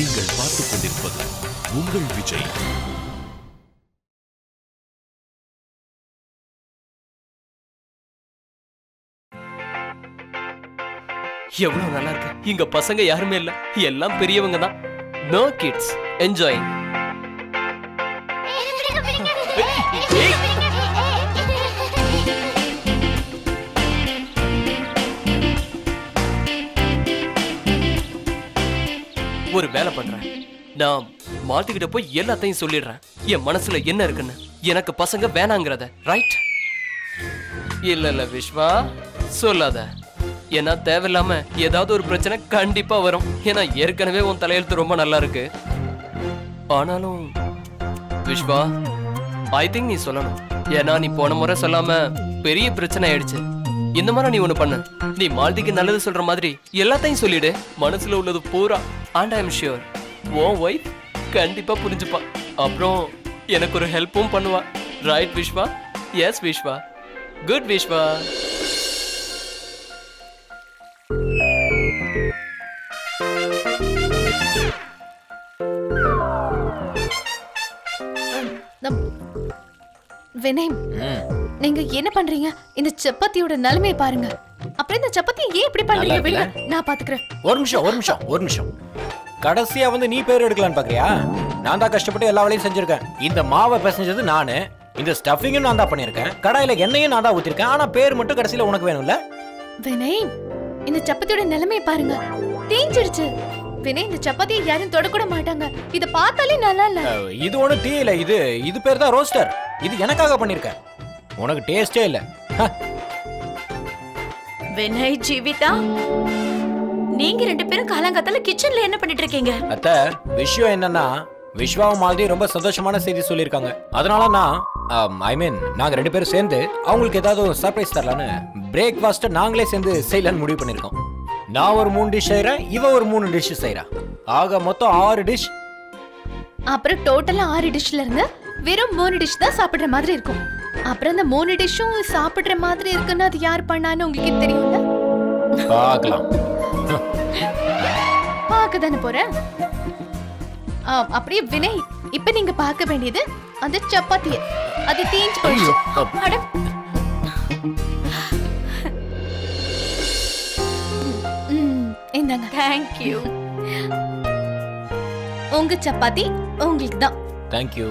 நீங்கள் பார்த்துக் கொண்டிருப்பது உங்கள் விஜய் எவ்வளவு நல்லா இருக்கு இங்க பசங்க யாருமே இல்ல எல்லாம் பெரியவங்க தான் நோ கிட்ஸ் என்ஜாய் ஒரு வேலை பண்றேன். நான் மாத்திக்கிட்ட போய் எல்லாத்தையும் சொல்லிடுறேன். என் மனசுல என்ன இருக்குன்னு. எனக்கு பசங்க வேணாங்கிறத. ரைட் இல்ல இல்ல விஸ்வா சொல்லாத. ஏன்னா தேவையில்லாம ஏதாவது ஒரு பிரச்சனை கண்டிப்பா வரும். ஏன்னா ஏற்கனவே உன் தலையெழுத்து ரொம்ப நல்லா இருக்கு. ஆனாலும் விஸ்வா ஐ திங்க் நீ சொல்லணும். ஏன்னா நீ போன முறை சொல்லாம பெரிய பிரச்சனை ஆயிடுச்சு. இந்த மாதிரி நீ ஒண்ணு பண்ணு? நீ மாலதிக்கு நல்லது சொல்ற மாதிரி எல்லாத்தையும் சொல்லிடு. மனசுல உள்ளது பூரா. அண்ட் ஐ எம் ஷியோர் உன் ஒய்ஃப் கண்டிப்பா புரிஞ்சுப்பா. அப்புறம் எனக்கு ஒரு ஹெல்ப்பும் பண்ணுவா. Right Vishwa yes Vishwa good நம்- வினய். நீங்க என்ன பண்றீங்க? இந்த சப்பாத்தியோட நிலைமையை பாருங்க. அப்புறம் இந்த சப்பாத்தியை ஏன் இப்படி பண்றீங்க விடுங்க? நான் பாத்துக்கிறேன். ஒரு நிமிஷம் ஒரு நிமிஷம் ஒரு நிமிஷம். கடைசியா வந்து நீ பேர் எடுக்கலான்னு பாக்குறியா? நான் தான் கஷ்டப்பட்டு எல்லா வேலையும் செஞ்சிருக்கேன். இந்த மாவை பிசைஞ்சது நானு இந்த ஸ்டஃபிங்கும் நான் தான் பண்ணியிருக்கேன். கடாயில எண்ணெயும் நான் தான் ஊத்திருக்கேன். ஆனா பேர் மட்டும் கடைசியில உனக்கு வேணும்ல? வினய் இந்த சப்பாத்தியோட நிலைமையை பாருங்க. தேஞ்சிடுச்சு வினய் இந்த சப்பாத்தியை யாரும் தொடக்கூட மாட்டாங்க. இத பார்த்தாலே நல்லா இல்ல. இது ஒண்ணு டீ இல்ல இது இது பேர் தான் ரோஸ்டர். இது எனக்காக பண்ணியிருக்கேன். உனக்கு டேஸ்டே இல்ல. வினய் ஜீவிதா நீங்க ரெண்டு பேரும் காலங்காத்தால கிச்சன்ல என்ன பண்ணிட்டு இருக்கீங்க? அத்தை விஷயம் என்னன்னா விஸ்வாவும் மாலதி ரொம்ப சந்தோஷமான செய்தி சொல்லியிருக்காங்க. அதனால நான் ஐ மீன் நாங்க ரெண்டு பேரும் சேர்ந்து அவங்களுக்கு ஏதாவது ஒரு சர்ப்ரைஸ் தரலான்னு பிரேக்ஃபாஸ்ட்டை நாங்களே சேர்ந்து செய்யலான்னு முடிவு பண்ணியிருக்கோம். நான் ஒரு மூணு டிஷ் செய்கிறேன் இவ ஒரு மூணு டிஷ் செய்கிறா ஆக மொத்தம் ஆறு டிஷ் அப்புறம் டோட்டலா ஆறு டிஷ்ல இருந்து வெறும் மூணு டிஷ் தான் சாப்பிடுற மாதிரி இருக்கும். அப்புறம் இந்த மூணு டிஷ்ஷும் சாப்பிடுற மாதிரி இருக்குன்னு அது யார் பண்ணான்னு உங்களுக்கு தெரியும்ல? பார்க்கலாம். பார்க்க தானே போறேன் ஆ, அப்படியே வினய் இப்ப நீங்க பார்க்க வேண்டியது அந்த சப்பாத்திய. அது தேஞ்சு போயிடுச்சு அட. இந்தாங்க. தேங்க்யூ உங்க சப்பாத்தி உங்களுக்கு தான். Thank you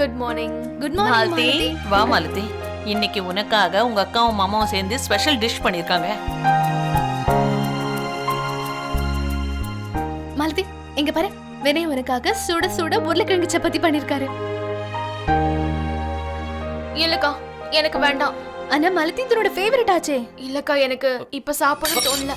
good morning good Malathi. Morning வா மாலதி. இன்னைக்கு உனக்காக உங்க அக்காவும் மாமாவும் சேர்ந்து ஸ்பெஷல் டிஷ் பண்ணிருக்காங்க. மாலதி இங்க பாரு. வினய் உனக்காக சுட சுட உருளைக்கிழங்கு சப்பாத்தி பண்ணிருக்காரு. இல்லக்கா எனக்கு வேண்டாம். ஆனா மாலதி இதனோட ஃபேவரட் ஆச்சே. இல்லக்கா எனக்கு இப்ப சாப்பிட தோணல.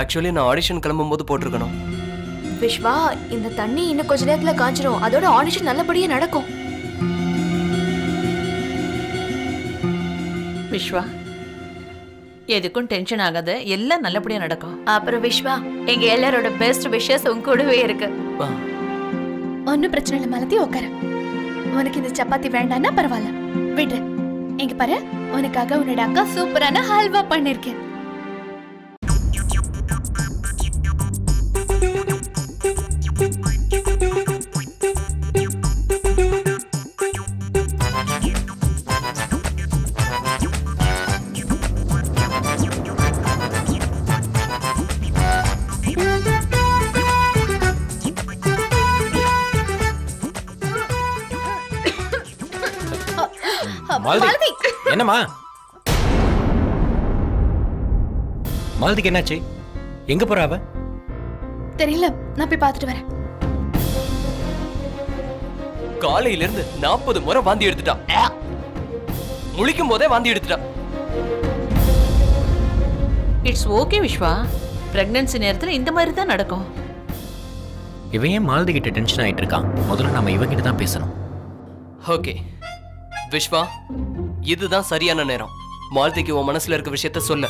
ஆக்சுவலி நான் ஆடிஷன் கிளம்பும்போது போட்டிருக்கணும். விஸ்வா இந்த தண்ணி இன்னும் கொஞ்ச நேரத்துல காஞ்சிரும். அதோட ஆடிஷன் நல்லபடியா நடக்கும். விஸ்வா எதுக்கும் டென்ஷன் ஆகாத. எல்லாம் நல்லபடியா நடக்கும். அப்புறம் விஸ்வா எங்க எல்லாரோட பெஸ்ட் விஷஸ் உங்க கூடவே இருக்கு. ஒன்னும் பிரச்சனை இல்லை மாலதி உட்கார உனக்கு இந்த சப்பாத்தி வேண்டாம்னா பரவாயில்ல. விடு. இங்க பாரு உனக்காக உன்னோட அக்கா சூப்பரான ஹல்வா பண்ணிருக்கேன். மாலதி. என்னம்மா? மாலதிக்கு என்னாச்சு? எங்க போறா அவ? தெரியல. நான் போய் பார்த்துட்டு வரேன். காலையில இருந்து நாற்பது முறை வாந்தி எடுத்துட்டா. ஆ! முழிக்கும் போதே வாந்தி எடுத்துட்டா. இட்ஸ் ஓகே விஸ்வா பிரெக்னன்சி நேரத்துல இந்த மாதிரி தான் நடக்கும். இவன் ஏன் மாலதி கிட்ட டென்ஷன் ஆயிட்டு இருக்கான்? முதல்ல நாம இவகிட்ட தான் பேசணும். ஓகே விஸ்வா இதுதான் சரியான நேரம். மாலதிக்கு உன் மனசுல இருக்க விஷயத்த சொல்ல.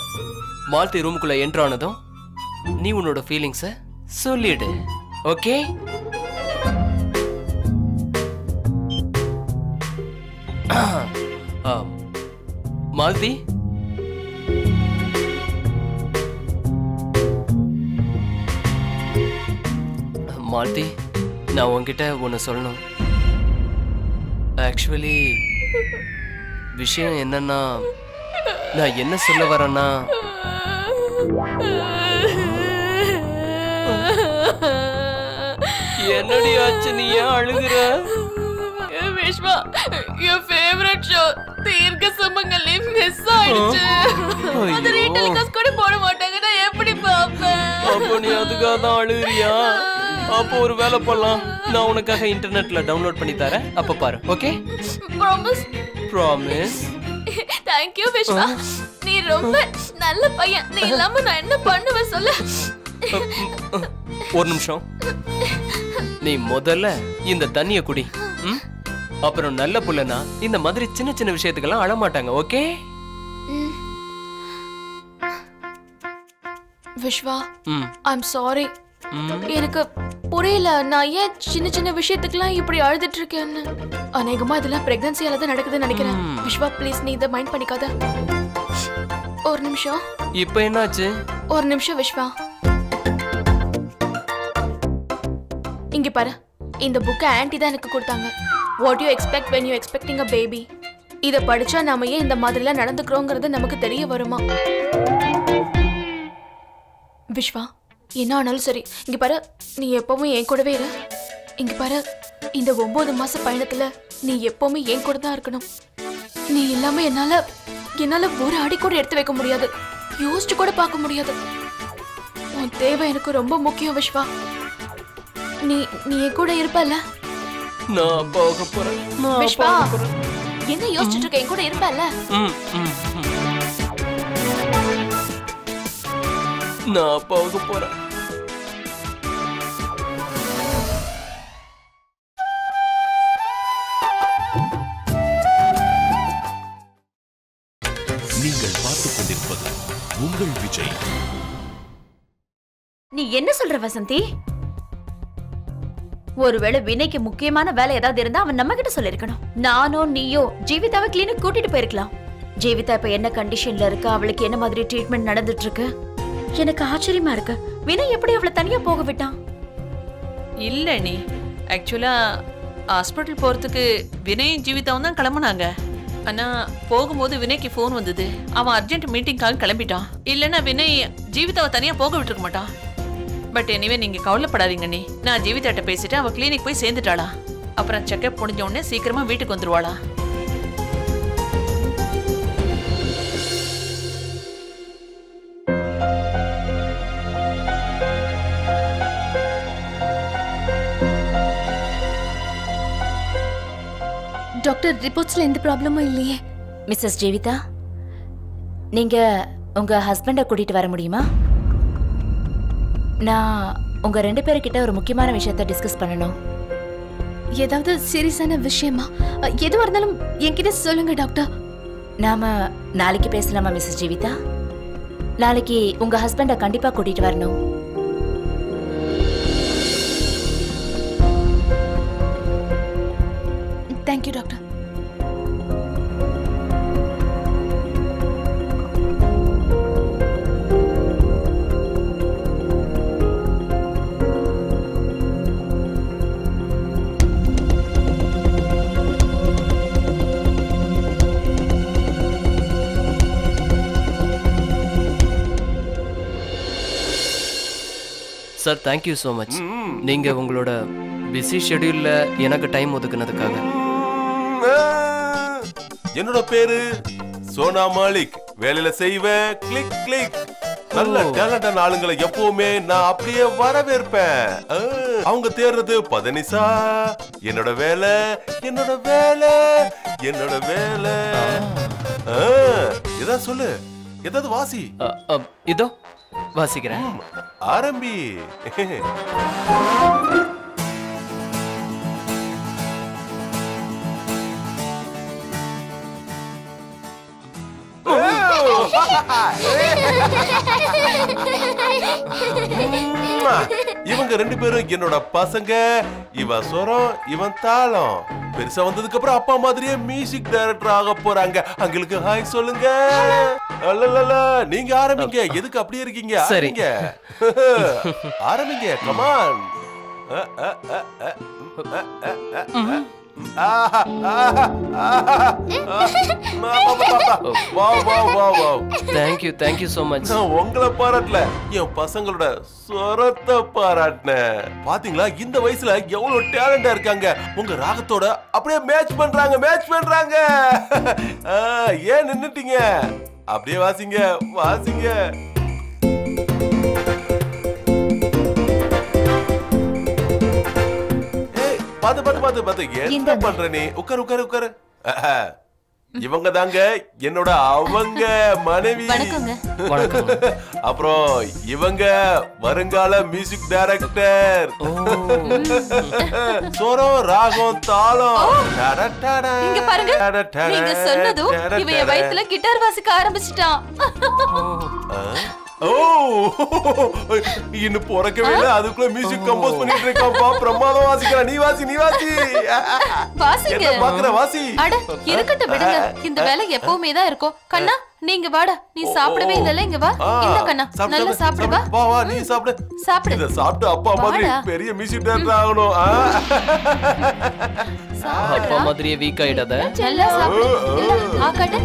மாலதி ரூமுக்குள்ள என்ட்ரு ஆனதும் நீ உன்னோட ஃபீலிங்ஸ சொல்லிடு. ஓகே? மால்தி? மால்தி நான் உன்கிட்ட ஒன்று சொல்லணும். ஆக்சுவலி விஷயம் என்னன்னா நான் என்ன சொல்ல வரேன்னா என்னடி ஆச்சு நீ ஏன் அழுகுற? விஸ்வா your favorite ஷோ தீர்க்க சுமங்கலி மிஸ் ஆயிடுச்சு. அது. ரீடெலிகாஸ்ட் கூட போட மாட்டாங்க நான் எப்படி பாப்பேன் அப்போ நீ அதுக்காக தான் அழுகுறியா? அப்போ ஒரு வேலை பண்ணலாம். நான் உனக்காக இன்டர்நெட்ல டவுன்லோட் பண்ணி தரேன். அப்ப பாரு okay? Promise promise thank you Vishwa நீ ரொம்ப நல்ல பையன். நீ இல்லாம நான் என்ன பண்ணுவேன் சொல்லு? ஒரு நிமிஷம். நீ முதல்ல இந்த தண்ணிய குடி? அப்புறம் நல்ல புள்ளனா இந்த மாதிரி சின்ன சின்ன விஷயத்துக்கெல்லாம் அழமாட்டாங்க ஓகே? விஸ்வா ம். ஐம் சாரி எனக்கு புரியல நான் ஏன் சின்ன சின்ன விஷயத்துக்குலாம் இப்படி அழுதுட்டு இருக்கேன்னு? அநேகமா இதெல்லாம் பிரெக்னன்சியால தான் நடக்குதுன்னு நினைக்கிறேன். விஸ்வா ப்ளீஸ் நீ இதை மைண்ட் பண்ணிக்காத. ஒரு நிமிஷம். இப்போ என்னாச்சு? ஒரு நிமிஷம் விஸ்வா இங்க பாரு. இந்த புக்கை ஆன்ட்டி தான் எனக்கு கொடுத்தாங்க. What you expect when you expecting a baby இதை படிச்சா நாம ஏன் இந்த மாதிரிலாம் நடந்துக்கிறோங்கிறது நமக்கு தெரிய வருமா? விஸ்வா என்ன ஆனாலும் சரி இங்க பாரு நீ எப்பவும் என் கூடவே இரு. இங்க பாரு இந்த ஒன்பது மாச பயணத்துல நீ எப்பவுமே என் கூட தான் இருக்கணும். நீ இல்லாம என்னால என்னால ஒரு அடி கூட எடுத்து வைக்க முடியாது. யோசிச்சு கூட பார்க்க முடியாது. உன் தேவை எனக்கு ரொம்ப முக்கியம் விஸ்வா நீ நீ என் கூட இருப்பல்ல? நான் போக போறேன் விஸ்வா என்ன யோசிச்சுட்டு இருக்க என் கூட இருப்பல்ல. நான் போக போறேன். நீங்கள் பார்த்துக் கொண்டிருப்பது உங்கள் விஜய். நீ என்ன சொல்ற வசந்தி? ஒருவேளை வினைக்கு முக்கியமான வேலை ஏதாவது இருந்தா அவன் நம்ம கிட்ட சொல்லிருக்கணும். நானோ நீயோ ஜீவிதாவை கிளினிக் கூட்டிட்டு போயிருக்கலாம். ஜீவிதா இப்ப என்ன கண்டிஷன்ல இருக்கா? அவளுக்கு என்ன மாதிரி ட்ரீட்மெண்ட் நடந்துட்டு இருக்கு எனக்கு ஆச்சரியமா இருக்கு. வினய் எப்படி அவளை தனியா போக விட்டான்? இல்ல நீ. ஆக்சுவலா ஹாஸ்பிட்டல் போறதுக்கு வினயும் ஜீவிதாவும் தான் கிளம்புனாங்க. ஆனா போகும்போது வினய்க்கு ஃபோன் வந்தது. அவன் அர்ஜென்ட் மீட்டிங்காக கிளம்பிட்டான். இல்லைன்னா வினய் ஜீவிதாவை தனியா போக விட்டுருக்க மாட்டான் பட் எனிவே நீங்க கவலைப்படாதீங்க நீ நான் ஜீவிதாட்ட பேசிட்டு அவ கிளினிக் போய் சேர்ந்துட்டாளா. அப்புறம் செக்கப் முடிஞ்ச உடனே சீக்கிரமா வீட்டுக்கு வந்துருவாளா. டாக்டர் ரிப்போர்ட்ஸ்ல எந்த ப்ராப்ளமும் இல்லையே. மிஸ்ஸஸ் ஜீவிதா நீங்க உங்க ஹஸ்பண்டை கூட்டிட்டு வர முடியுமா? நான் உங்க ரெண்டு பேர்கிட்ட ஒரு முக்கியமான விஷயத்த டிஸ்கஸ் பண்ணணும். ஏதாவது சீரியஸான விஷயமா? அ, எதுவா இருந்தாலும் என்கிட்ட சொல்லுங்க டாக்டர். நாம நாளைக்கு பேசலாமா மிஸ்ஸஸ் ஜீவிதா? நாளைக்கு உங்க ஹஸ்பண்டை கண்டிப்பா கூட்டிட்டு வரணும். Thank you doctor. Sir thank you so much நீங்க உங்களோட பிஸி ஷெட்யூல்ல எனக்கு டைம் ஒதுக்குனதுக்காக. என்னோட பேரு சோனா மாலிக். வேலையில செய்வேன் கிளிக் கிளிக் நல்ல டேலண்டான ஆளுங்களை எப்பவுமே நான் அப்படியே வரவேற்பேன். அவங்க தேடுறது பதனிசா. என்னோட வேலை என்னோட வேலை என்னோட வேலை. ஏதாவது சொல்லு. ஏதாவது வாசி. இதோ. வாசிக்கிறேன். ஆரம்பி. இவங்க ரெண்டு பேரும் என்னோட பசங்க. இவன் சொரம் இவன் தாளம். பெருசா வந்ததுக்கு அப்புறம் அப்பா மாதிரியே மியூசிக் டைரக்டர் ஆக போறாங்க. அங்களுக்கு ஹாய் சொல்லுங்க. நீங்க ஆரம்பிங்க. எதுக்கு அப்படியே இருக்கீங்க? சரி. ஆரம்பிங்க. ஆரம்பிங்க. Come on thank you thank you so much நான் உங்களை பாராட்டல. என் பசங்களோட சொரத்தை பாராட்டினேன். பாத்தீங்களா? இந்த வயசுல எவ்வளவு டேலண்டா இருக்காங்க. உங்க ராகத்தோட அப்படியே மேட்ச் பண்றாங்க மேட்ச் பண்றாங்க. ஆ, ஏன் நின்னுட்டீங்க? அப்படியே வாசிங்க வாசிங்க. பாத்து பாத்து பாத்து பாத்து. என்ன பண்ற நீ? உட்காரு உட்காரு உட்காரு. இவங்க தாங்க என்னோட அவங்க மனைவி. வணக்கம் அப்புறம் இவங்க வருங்கால மியூசிக் டைரக்டர் சொரம் ராகம் தாளம். இங்க பாருங்க. நீங்க சொன்னதும் இவன் வயித்துல கிட்டார் வாசிக்க ஆரம்பிச்சிட்டான். ஓ இன்னும் பிறக்கவே இல்லை அதுக்குள்ள மியூசிக் கம்போஸ் பண்ணிட்டு இருக்கான்ப்பா. பிரமாதம் வாசிக்கிறான் நீ வாசி நீ வாசி. வாசிங்க. பாக்குற? வாசி. அட இருக்கட்டும் விடுங்க. இந்த வேலை எப்பவுமே தான் இருக்கும். கண்ணா நீங்க வாடா. நீ சாப்பிடவே இல்லல இங்க வா. இந்த கண்ணா. சாப்பிடு, நல்லா சாப்பிடு, வா. வா வா நீ சாப்பிடு. சாப்பிடு. இத சாப்பிட்டு அப்பா மாதிரி. பெரிய மியூசிக் டைரக்டர் ஆகணும்? அப்பா மாதிரியே வீக் ஆயிடாத. நல்லா சாப்பிடு. இல்ல ஆ கட்டு.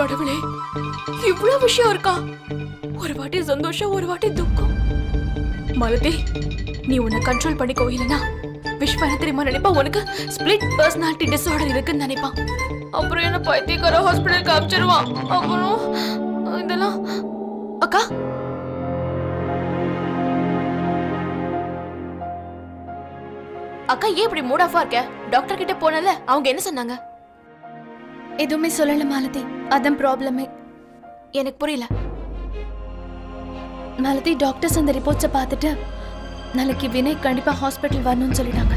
கடவுளே இவ்வளவு விஷயம் இருக்கா? ஒரு வாட்டி சந்தோஷம் ஒரு வாட்டி துக்கம். மலதே நீ உன்னை கண்ட்ரோல் பண்ணிக்கோ இல்லனா விஸ்வா என்ன தெரியுமா நினைப்பா? உனக்கு ஸ்பிளிட் பர்சனாலிட்டி டிசார்டர் இருக்குன்னு நினைப்பான் அப்புறம் என்ன பைத்தியக்கார ஹாஸ்பிட்டல் காமிச்சிருவான் அப்புறம் இதெல்லாம் அக்கா? அக்கா ஏன் இப்படி மூட் ஆஃபா இருக்க? டாக்டர் கிட்ட போனல அவங்க என்ன சொன்னாங்க? எதுவுமே சொல்லல மாலதி. அதான் ப்ராப்ளமே எனக்கு புரியல. மாலதி டாக்டர்ஸ் அந்த ரிப்போர்ட்ஸை பார்த்துட்டு நாளைக்கு வினய் கண்டிப்பா ஹாஸ்பிட்டல் வரணும்னு சொல்லிட்டாங்க.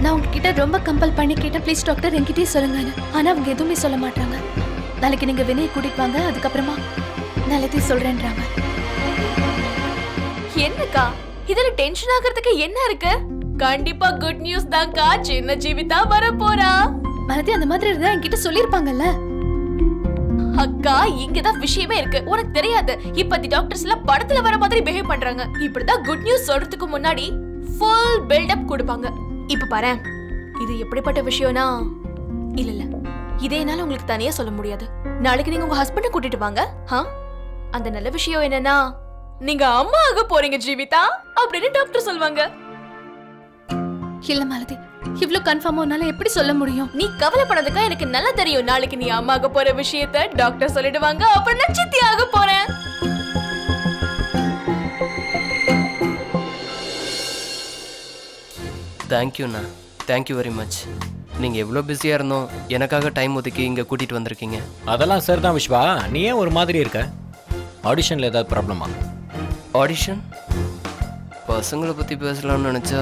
நான் உங்ககிட்ட ரொம்ப கம்பல் பண்ணி கேட்டேன். ப்ளீஸ் டாக்டர் என்கிட்டயே சொல்லுங்கன்னு ஆனா அவங்க எதுவுமே சொல்ல மாட்டாங்க. நாளைக்கு நீங்க வினய் கூட்டிட்டு வாங்க அதுக்கப்புறமா நான் எல்லாத்தையும் சொல்றேன்றாங்க. என்னக்கா? இதுல டென்ஷன் ஆகிறதுக்கு என்ன இருக்கு? கண்டிப்பா குட் நியூஸ் தான்க்கா. சின்ன ஜீவிதா வர போறா மாலதி அந்த மாதிரி இருந்தா என்கிட்ட சொல்லியிருப்பாங்கல்ல? அக்கா இங்கதான் விஷயமே இருக்கு. உனக்கு தெரியாது. இப்ப தி டாக்டர்ஸ் எல்லாம் படத்துல வர மாதிரி பிஹேவ் பண்றாங்க. இப்படிதான் குட் நியூஸ் சொல்றதுக்கு முன்னாடி ஃபுல் பில்டப் கொடுப்பாங்க. இப்ப பாரு இது எப்படிப்பட்ட விஷயம்னா இல்ல இல்ல. இதே என்னால உங்களுக்கு தனியா சொல்ல முடியாது. நாளைக்கு நீங்க உங்க ஹஸ்பண்ட கூட்டிட்டு வாங்க. ஆ? அந்த நல்ல விஷயம் என்னன்னா நீங்க அம்மா ஆக போறீங்க ஜீவிதா அப்படின்னு டாக்டர் சொல்லுவாங்க இல்ல மாலதி. இவ்ளோ கன்ஃபார்மா உன்னால எப்படி சொல்ல முடியும்? நீ கவலைப்படாதக்கா எனக்கு நல்லா தெரியும். நாளைக்கு நீ அம்மா ஆக போற விஷயத்த டாக்டர் சொல்லிடுவாங்க. அப்புறம் நான் சித்தி ஆக போறேன் தேங்க்யூண்ணா தேங்க்யூ வெரி மச் நீங்கள் எவ்வளோ பிஸியாக இருந்தோம். எனக்காக டைம் ஒதுக்கி இங்கே கூட்டிகிட்டு வந்திருக்கீங்க. அதெல்லாம் சார் தான் விஸ்வா நீ ஏன் ஒரு மாதிரி இருக்க? ஆடிஷனில் ஏதாவது ப்ராப்ளமா ஆடிஷன் பசங்களை பற்றி பேசலாம்னு நினச்சா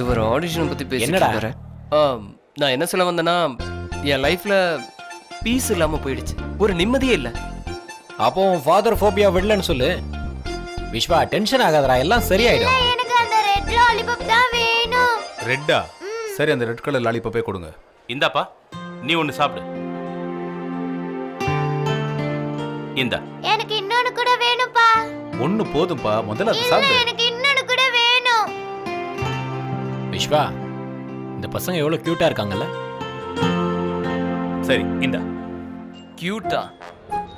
இவர் ஆடிஷனை பற்றி பேசிட்டு நான் என்ன சொல்ல வந்தேன்னா என் லைஃப்பில் பீஸ் இல்லாமல் போயிடுச்சு. ஒரு நிம்மதியே இல்லை. அப்போ ஃபாதர் ஃபோபியா விடலன்னு சொல்லு. விஸ்வா டென்ஷன் ஆகாதடா எல்லாம் சரியாயிடும். எனக்கு அந்த ரெட் லாலிபாப் தான் வேணும். ரெட்டா சரி அந்த ரெட் கலர் லாலிபப்பே கொடுங்க. இந்தாப்பா நீ ஒன்று சாப்பிடு. இந்தா. எனக்கு இன்னொன்னு கூட வேணும்ப்பா. ஒன்று போதும்பா முதல்ல அதை சாப்பிடு. விஸ்வா இந்த பசங்க எவ்வளோ க்யூட்டாக இருக்காங்கல்ல? சரி இந்தா. கியூட்டா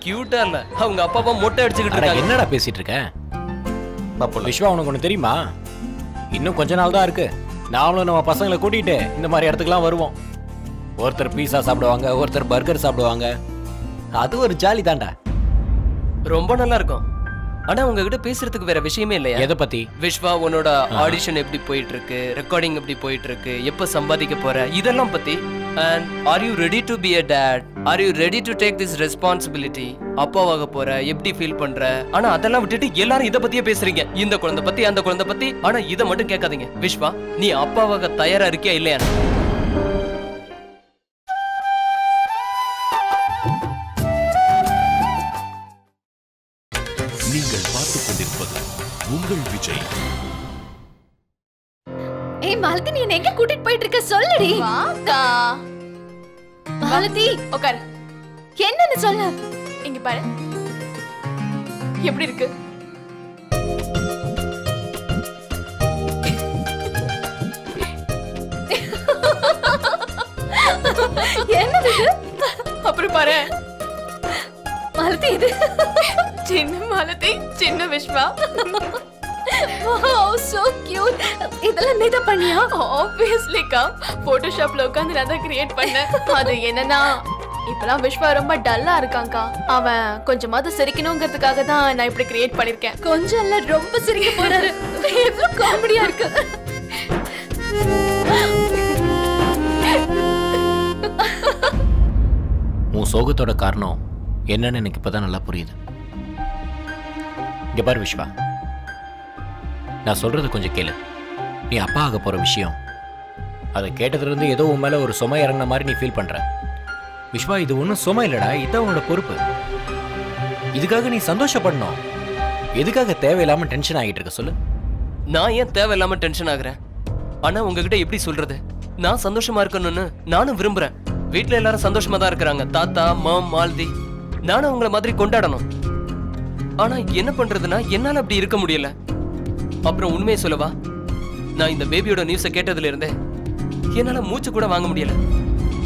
கியூட்டா இல்லை. அவங்க அப்பா அம்மா மொட்டை அடிச்சுக்கிட்டு அட இருக்காங்க. என்னடா பேசிட்டு இருக்க? விஸ்வா உனக்கு ஒன்று தெரியுமா? இன்னும் கொஞ்ச நாள் தான் இருக்கு. நாமளும் நம்ம பசங்களை கூட்டிட்டு இந்த மாதிரி இடத்துக்குலாம் வருவோம். ஒருத்தர் பீஸா சாப்பிடுவாங்க ஒருத்தர் பர்கர் சாப்பிடுவாங்க. அது ஒரு ஜாலி தான்டா. ரொம்ப நல்லா இருக்கும். ஆனா உங்ககிட்ட பேசுறதுக்கு வேற விஷயமே இல்லையா? எதை பத்தி? விஸ்வா உன்னோட ஆடிஷன் எப்படி போயிட்டு இருக்கு ரெக்கார்டிங் எப்படி போயிட்டு இருக்கு எப்ப சம்பாதிக்க போற? இதெல்லாம் பத்தி and are you ready to be a dad are you ready to take this responsibility அப்பாவாக போற எப்படி ஃபீல் பண்ற? ஆனா அதெல்லாம் விட்டுட்டு எல்லாரும் இத பத்தியே பேசுறீங்க. இந்த குழந்தை பத்தி அந்த குழந்தை பத்தி ஆனா இத மட்டும் கேட்காதீங்க. விஸ்வா நீ அப்பாவாக தயாரா இருக்கியா இல்லையா மாலதி நீ எங்க கூட்டிட்டு போயிட்டு இருக்க சொல்லுடி. வாக்கா. மாலதி உட்காரு என்னன்னு சொல்லு. இங்க பாரு. எப்படி இருக்கு? என்னது இது? அப்புறம் பாரு. மாலதி இது சின்ன மாலதி சின்ன விஸ்வா வாவ் சோ கியூட் இதெல்லாம் நீ தான் பண்ணியா? ஆப்வியஸ்லி கா போட்டோஷாப்ல உட்காந்து நான் தான் கிரியேட் பண்ணேன். அது என்னன்னா இப்பலாம் விஸ்வா ரொம்ப டல்லா இருக்கான்க்கா அவன் கொஞ்சமாவது சிரிக்கணுங்கிறதுக்காக தான் நான் இப்படி கிரியேட் பண்ணிருக்கேன். கொஞ்சம் இல்ல ரொம்ப சிரிக்க போறாரு. எவ்வளவு காமெடியா இருக்கு. உன் சோகத்தோட காரணம் என்னன்னு எனக்கு இப்பதான் நல்லா புரியுது. இங்க பாரு விஸ்வா நான் சொல்றது கொஞ்சம் கேளு. நீ அப்பா ஆக போகிற விஷயம். அதை கேட்டதுலேருந்து ஏதோ உன் மேலே ஒரு சுமை இறங்கின மாதிரி நீ ஃபீல் பண்ற. விஸ்வா இது ஒன்றும் சுமை இல்லைடா இதுதான் உன்னோட பொறுப்பு. இதுக்காக நீ சந்தோஷப்படணும். எதுக்காக தேவையில்லாமல் டென்ஷன் ஆகிட்டு இருக்க சொல்லு. நான் ஏன் தேவையில்லாமல் டென்ஷன் ஆகுறேன்? ஆனால் உங்ககிட்ட எப்படி சொல்கிறது நான் சந்தோஷமா இருக்கணும்னு நானும் விரும்புகிறேன் வீட்டில் எல்லாரும் சந்தோஷமாக தான் இருக்கிறாங்க. தாத்தா மாம் மால்தி. நானும் உங்களை மாதிரி கொண்டாடணும். ஆனால் என்ன பண்ணுறதுன்னா என்னால் அப்படி இருக்க முடியல. அப்புறம் உண்மையை சொல்லவா? நான் இந்த பேபியோட நியூஸை கேட்டதுல இருந்தே என்னால மூச்சு கூட வாங்க முடியல.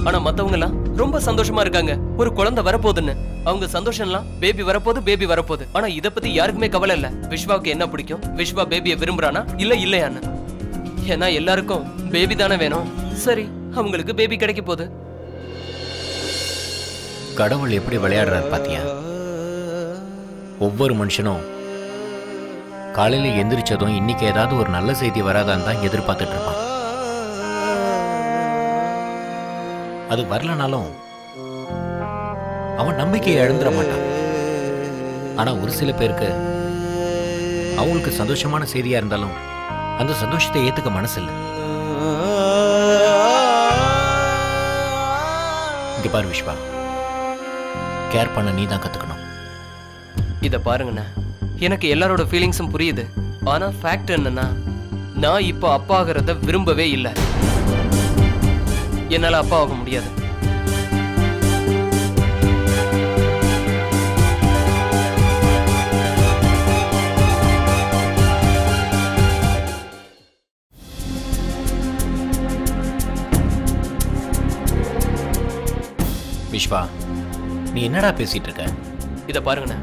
ஆனா மத்தவங்க எல்லாம் ரொம்ப சந்தோஷமா இருக்காங்க. ஒரு குழந்தை வரப்போகுதுன்னு. அவங்க சந்தோஷம்லாம் பேபி வரப்போகுது பேபி வரப்போகுது. ஆனா இத பத்தி யாருக்குமே கவலை இல்ல. விஸ்வாவுக்கு என்ன பிடிக்கும்? விஸ்வா பேபியை விரும்புறானா? இல்ல இல்லையான்னு. ஏன்னா எல்லாருக்கும் பேபி தானே வேணும். சரி அவங்களுக்கு பேபி கிடைக்க போகுது. கடவுள் எப்படி விளையாடுறாரு பாத்தியா? ஒவ்வொரு மனுஷனும் காலையில எந்திரிச்சதும் இன்னைக்கு ஏதாவது ஒரு நல்ல செய்தி வராதான்னு தான் எதிர்பார்த்துட்டு இருப்பான். அது வரலனாலும் அவன் நம்பிக்கையை இழந்துட மாட்டான். ஆனா ஒரு சில பேருக்கு அவங்களுக்கு சந்தோஷமான செய்தியா இருந்தாலும் அந்த சந்தோஷத்தை ஏத்துக்க மனசு இல்லை இங்க பாரு விஸ்வா கேர் பண்ண நீ தான் கத்துக்கணும். இத பாருங்கண்ணா. எனக்கு எல்லாரோட ஃபீலிங்ஸும் புரியுது. ஆனா ஃபேக்ட் என்னன்னா நான் இப்போ அப்பா ஆகிறத விரும்பவே இல்லை. என்னால அப்பா ஆக முடியாது. விஸ்வா நீ என்னடா பேசிட்டு இருக்க? இத பாருங்கண்ணா.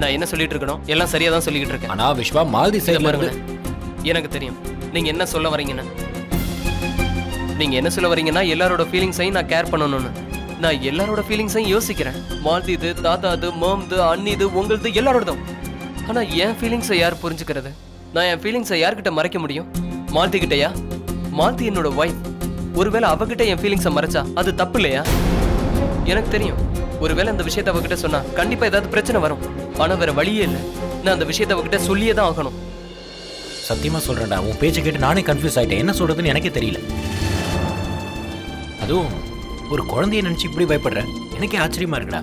நான் என்ன சொல்லிட்டு இருக்கணும் எல்லாம் சரியா தான் சொல்லிக்கிட்டு இருக்கேன். ஆனா விஸ்வா இத சைடுல இருந்து எனக்கு தெரியும். நீங்க என்ன சொல்ல வரீங்கன்னு. நீங்க என்ன சொல்ல வரீங்கன்னா எல்லாரோட ஃபீலிங்ஸையும் நான் கேர் பண்ணணும்னு. நான் எல்லாரோட ஃபீலிங்ஸையும் யோசிக்கிறேன். மால்தி இது தாத்தா இது மாம்து அண்ணி இது உங்களுது எல்லாரோடதும். ஆனா என் ஃபீலிங்ஸை யார் புரிஞ்சுக்கிறது? நான் என் ஃபீலிங்ஸை யார்கிட்ட மறைக்க முடியும்? மால்தி கிட்டயா? மால்தி என்னோட ஒய்ஃப் ஒருவேளை அவகிட்ட என் ஃபீலிங்ஸை மறைச்சா அது தப்பு இல்லையா? எனக்கு தெரியும். ஒருவேளை அந்த விஷயத்தை அவகிட்ட சொன்னா கண்டிப்பா ஏதாவது பிரச்சனை வரும். ஆனா வேற வழியே இல்லை. நான் அந்த விஷயத்தை அவகிட்ட சொல்லியே தான் ஆகணும். சத்தியமா சொல்றேன்டா. உன் பேச்சை கேட்டு நானே கன்ஃபியூஸ் ஆயிட்டேன். என்ன சொல்றதுன்னு எனக்கே தெரியல. அதுவும் ஒரு குழந்தைய நினைச்சு இப்படி பயப்படுற? எனக்கே ஆச்சரியமா இருக்குடா.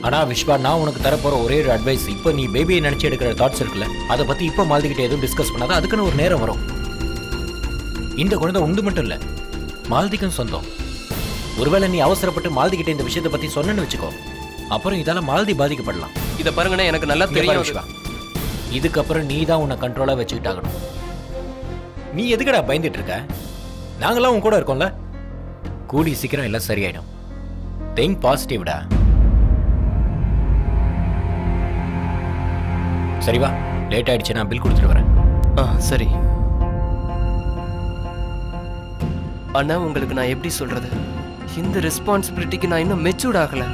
ஆனா விஸ்வா நான் உனக்கு தரப்போற ஒரே ஒரு அட்வைஸ் இப்போ நீ பேபியை நினைச்சு எடுக்கிற தாட்ஸ் இருக்குல்ல அதை பத்தி இப்போ மாலதிக்கிட்ட எதுவும் டிஸ்கஸ் பண்ணாத. அதுக்குன்னு ஒரு நேரம் வரும். இந்த குழந்தை உண்டு மட்டும் இல்ல. மாலதிக்கும் சொந்தம். ஒருவேளை நீ அவசரப்பட்டு மாலதிக்கிட்ட இந்த விஷயத்தை பத்தி சொன்னேன்னு வச்சுக்கோ. அப்புறம் இதால மாலதி பாதிக்கப்படலாம். இத பாருங்கண்ணா எனக்கு நல்லா தெரியும் விஸ்வா. இதுக்கப்புறம் நீ தான் உன்னை கண்ட்ரோலா வச்சுக்கிட்டாகணும். நீ எதுக்குடா பயந்துட்டு இருக்க? நாங்களாம் உன் கூட இருக்கோம்ல? கூடி சீக்கிரம் எல்லாம் சரியாயிடும். திங்க் பாசிட்டிவ்டா சரி வா லேட் ஆயிடுச்சு நான் பில் கொடுத்துட்டு வரேன். ஆ சரி. அண்ணா உங்களுக்கு நான் எப்படி சொல்றது? இந்த ரெஸ்பான்சிபிலிட்டிக்கு நான் இன்னும் மெச்சூர்ட் ஆகலை.